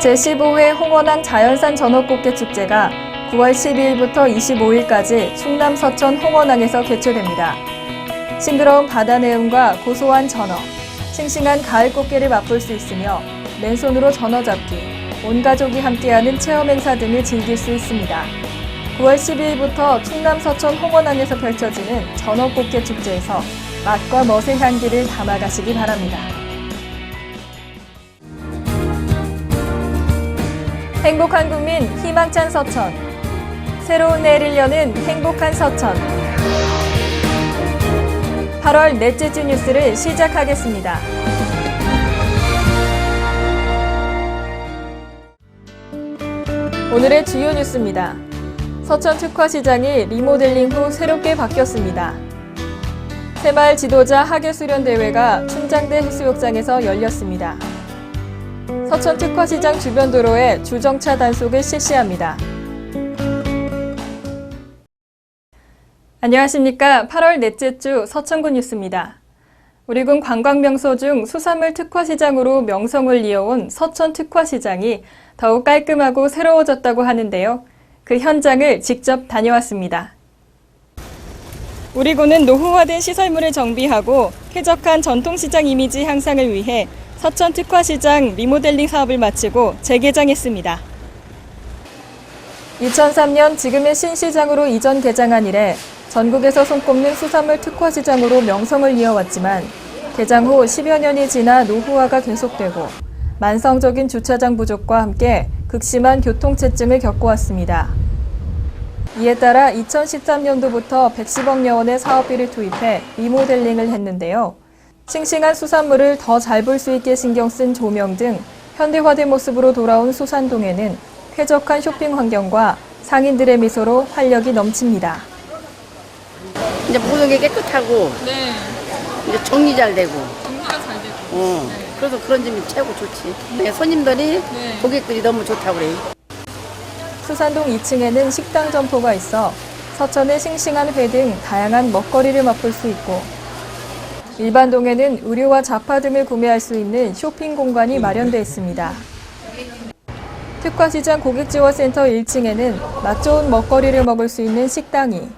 제15회 홍원항 자연산 전어꽃게 축제가 9월 12일부터 25일까지 충남 서천 홍원항에서 개최됩니다. 싱그러운 바다 내음과 고소한 전어, 싱싱한 가을 꽃게를 맛볼 수 있으며 맨손으로 전어 잡기, 온 가족이 함께하는 체험 행사 등을 즐길 수 있습니다. 9월 12일부터 충남 서천 홍원항에서 펼쳐지는 전어꽃게 축제에서 맛과 멋의 향기를 담아가시기 바랍니다. 행복한 국민 희망찬 서천 새로운 내일을 여는 행복한 서천 8월 넷째 주 뉴스를 시작하겠습니다. 오늘의 주요 뉴스입니다. 서천 특화시장이 리모델링 후 새롭게 바뀌었습니다. 새마을 지도자 하계수련 대회가 춘장대 해수욕장에서 열렸습니다. 서천 특화시장 주변 도로에 주정차 단속을 실시합니다. 안녕하십니까. 8월 넷째 주 서천군 뉴스입니다. 우리 군 관광명소 중 수산물 특화시장으로 명성을 이어온 서천 특화시장이 더욱 깔끔하고 새로워졌다고 하는데요. 그 현장을 직접 다녀왔습니다. 우리 군은 노후화된 시설물을 정비하고 쾌적한 전통시장 이미지 향상을 위해 서천 특화시장 리모델링 사업을 마치고 재개장했습니다. 2003년 지금의 신시장으로 이전 개장한 이래 전국에서 손꼽는 수산물 특화시장으로 명성을 이어왔지만 개장 후 10여 년이 지나 노후화가 계속되고 만성적인 주차장 부족과 함께 극심한 교통체증을 겪어왔습니다. 이에 따라 2013년도부터 110억 여 원의 사업비를 투입해 리모델링을 했는데요. 싱싱한 수산물을 더 잘 볼 수 있게 신경 쓴 조명 등 현대화된 모습으로 돌아온 수산동에는 쾌적한 쇼핑 환경과 상인들의 미소로 활력이 넘칩니다. 이제 모든 게 깨끗하고 네, 이제 정리 잘 되고 정리가 잘 되고. 어. 그래서 그런 점이 최고 좋지 네, 손님들이 네. 고객들이 너무 좋다고 그래 수산동 2층에는 식당 점포가 있어 서천의 싱싱한 회 등 다양한 먹거리를 맛볼 수 있고 일반 동에는 의류와 잡화 등을 구매할 수 있는 쇼핑 공간이 마련되어 있습니다. 특화시장 고객지원센터 1층에는 맛 좋은 먹거리를 먹을 수 있는 식당이,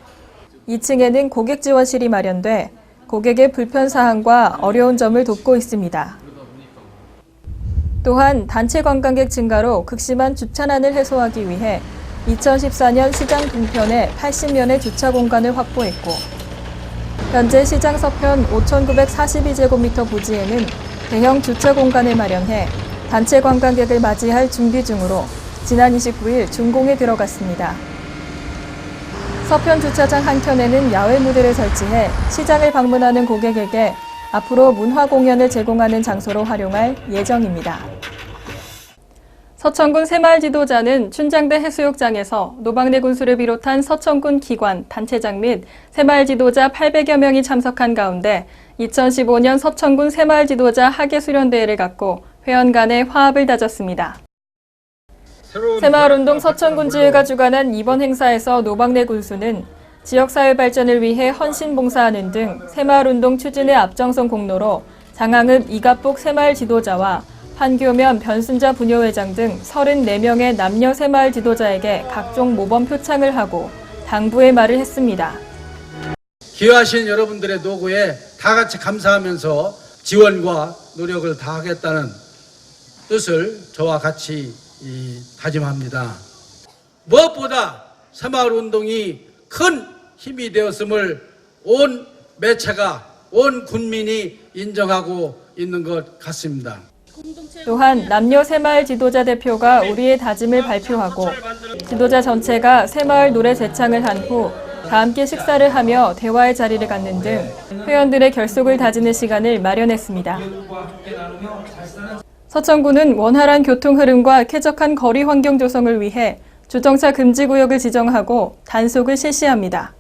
2층에는 고객지원실이 마련돼 고객의 불편 사항과 어려운 점을 돕고 있습니다. 또한 단체 관광객 증가로 극심한 주차난을 해소하기 위해 2014년 시장 동편에 80면의 주차 공간을 확보했고 현재 시장 서편 5,942제곱미터 부지에는 대형 주차 공간을 마련해 단체 관광객을 맞이할 준비 중으로 지난 29일 준공에 들어갔습니다. 서편 주차장 한켠에는 야외 무대를 설치해 시장을 방문하는 고객에게 앞으로 문화 공연을 제공하는 장소로 활용할 예정입니다. 서천군 새마을 지도자는 춘장대 해수욕장에서 노방래 군수를 비롯한 서천군 기관, 단체장 및 새마을 지도자 800여 명이 참석한 가운데 2015년 서천군 새마을 지도자 하계수련대회를 갖고 회원 간의 화합을 다졌습니다. 새마을운동 서천군지회가 주관한 이번 행사에서 노방래 군수는 지역사회 발전을 위해 헌신봉사하는 등 새마을운동 추진의 앞장선 공로로 장항읍 이갑복 새마을 지도자와 판교면 변순자 부녀회장 등 34명의 남녀 새마을 지도자에게 각종 모범 표창을 하고 당부의 말을 했습니다. 기여하신 여러분들의 노고에 다 같이 감사하면서 지원과 노력을 다하겠다는 뜻을 저와 같이 이, 다짐합니다. 무엇보다 새마을 운동이 큰 힘이 되었음을 온 매체가 온 국민이 인정하고 있는 것 같습니다. 또한 남녀 새마을 지도자 대표가 우리의 다짐을 발표하고 지도자 전체가 새마을 노래 제창을 한 후 다 함께 식사를 하며 대화의 자리를 갖는 등 회원들의 결속을 다지는 시간을 마련했습니다. 서천구는 원활한 교통 흐름과 쾌적한 거리 환경 조성을 위해 주정차 금지 구역을 지정하고 단속을 실시합니다.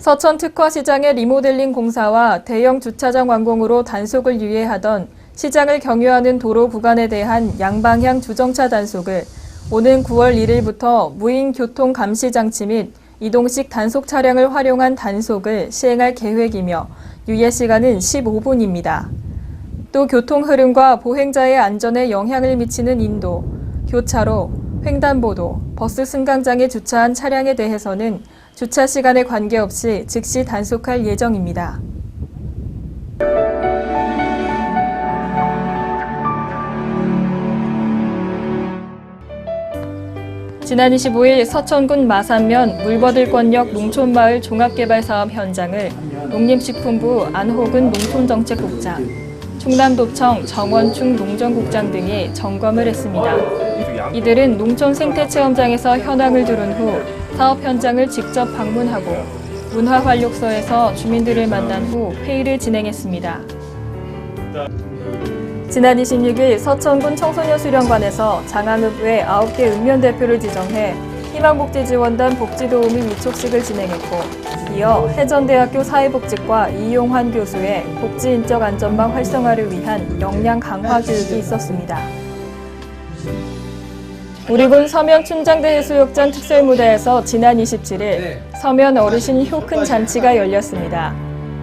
서천 특화시장의 리모델링 공사와 대형 주차장 완공으로 단속을 유예하던 시장을 경유하는 도로 구간에 대한 양방향 주정차 단속을 오는 9월 1일부터 무인 교통 감시 장치 및 이동식 단속 차량을 활용한 단속을 시행할 계획이며 유예 시간은 15분입니다. 또 교통 흐름과 보행자의 안전에 영향을 미치는 인도, 교차로, 횡단보도, 버스 승강장에 주차한 차량에 대해서는 주차 시간에 관계없이 즉시 단속할 예정입니다. 지난 25일 서천군 마산면 물버들권역 농촌마을 종합개발사업 현장을 농림식품부 안호근 농촌정책국장, 충남도청 정원충 농정국장 등이 점검을 했습니다. 이들은 농촌 생태 체험장에서 현황을 들은 후 사업 현장을 직접 방문하고 문화활력소에서 주민들을 만난 후 회의를 진행했습니다. 지난 26일 서천군 청소년 수련관에서 장안읍회 9개 읍면 대표를 지정해 희망복지지원단 복지도우미 위촉식을 진행했고 이어 해전대학교 사회복지과 이용환 교수의 복지인적 안전망 활성화를 위한 역량 강화 교육이 있었습니다. 우리 군 서면 춘장대 해수욕장 특설 무대에서 지난 27일 서면 어르신 효큰 잔치가 열렸습니다.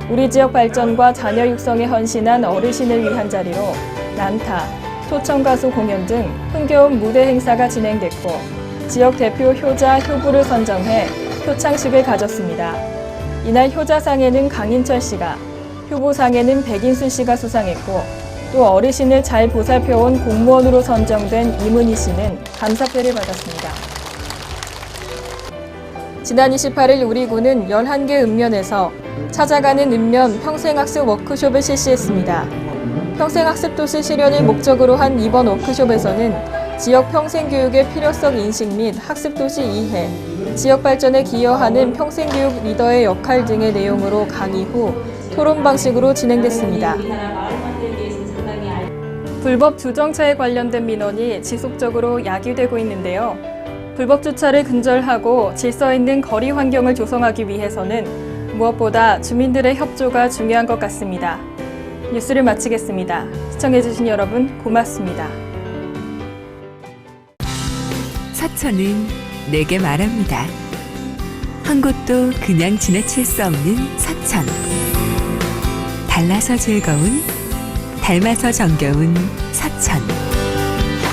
우리 지역 발전과 자녀 육성에 헌신한 어르신을 위한 자리로 난타, 초청 가수 공연 등 흥겨운 무대 행사가 진행됐고 지역 대표 효자, 효부를 선정해 효창식을 가졌습니다. 이날 효자상에는 강인철 씨가, 효부상에는 백인순 씨가 수상했고 또 어르신을 잘 보살펴온 공무원으로 선정된 이문희 씨는 감사패를 받았습니다. 지난 28일 우리 군은 11개 읍면에서 찾아가는 읍면 평생학습 워크숍을 실시했습니다. 평생학습 도시 실현을 목적으로 한 이번 워크숍에서는 지역 평생교육의 필요성 인식 및 학습 도시 이해, 지역 발전에 기여하는 평생교육 리더의 역할 등의 내용으로 강의 후 토론 방식으로 진행됐습니다. 불법 주정차에 관련된 민원이 지속적으로 야기되고 있는데요. 불법 주차를 근절하고 질서 있는 거리 환경을 조성하기 위해서는 무엇보다 주민들의 협조가 중요한 것 같습니다. 뉴스를 마치겠습니다. 시청해주신 여러분 고맙습니다. 사천은 내게 말합니다. 한 곳도 그냥 지나칠 수 없는 사천. 달라서 즐거운, 닮아서 정겨운 사천.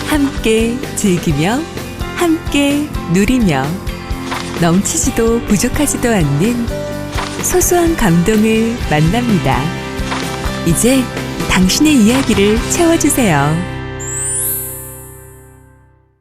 함께 즐기며, 함께 누리며, 넘치지도 부족하지도 않는 소소한 감동을 만납니다. 이제 당신의 이야기를 채워주세요.